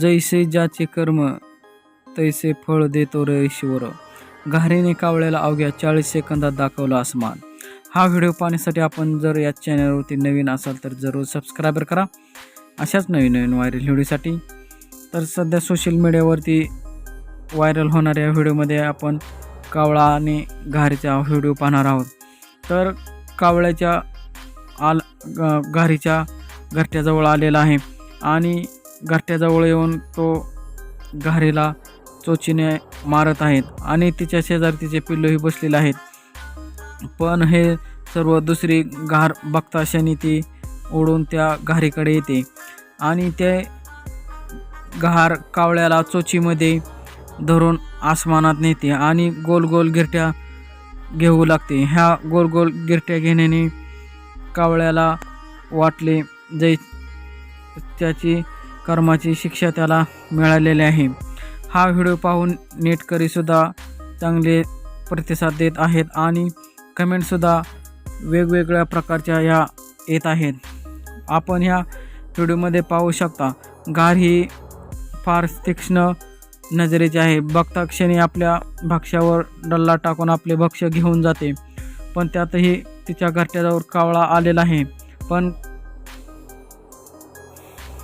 जैसे ज्याचे कर्म तैसे फळ देतो रे ईश्वर. घारीने कावळ्याला अवघ्या चाळीस सेकंदात दाखवला आसमान. हा व्हिडिओ पाहण्यासाठी आपण जर या चॅनलवरती नवीन असाल तर जरूर सबस्क्रायबर करा. अशाच नवीन नवीन व्हायरल व्हिडिओसाठी. तर सध्या सोशल मीडियावरती व्हायरल होणाऱ्या व्हिडिओमध्ये आपण कावळा आणि घारीचा व्हिडिओ पाहणार आहोत. तर कावळ्याच्या आल ग- घारीच्या घरट्याजवळ आलेला आहे. आणि घरट्याजवळ येऊन तो घारीला चोचीने मारत आहेत आणि तिच्या शेजारी तिचे पिल्लूही बसलेले आहेत. पण हे सर्व दुसरी घार बघता शनी ती ओढून त्या घारीकडे येते. आणि ते घार कावळ्याला चोचीमध्ये धरून आसमानात नेते आणि गोल गोल गिरट्या घेऊ लागते. ह्या गोल गोल गिरट्या घेण्याने कावळ्याला वाटले जै त्याची कर्माची शिक्षा त्याला मिळालेली आहे. हा व्हिडिओ पाहून नेटकरीसुद्धा चांगले प्रतिसाद देत आहेत आणि कमेंटसुद्धा वेगवेगळ्या प्रकारच्या या येत आहेत. आपण ह्या व्हिडिओमध्ये पाहू शकता गार ही फार तीक्ष्ण नजरेची आहे. बघता क्षणी आपल्या भक्ष्यावर डल्ला टाकून आपले भक्ष्य घेऊन जाते. पण त्यातही तिच्या घरट्याजवळ कावळा आलेला आहे. पण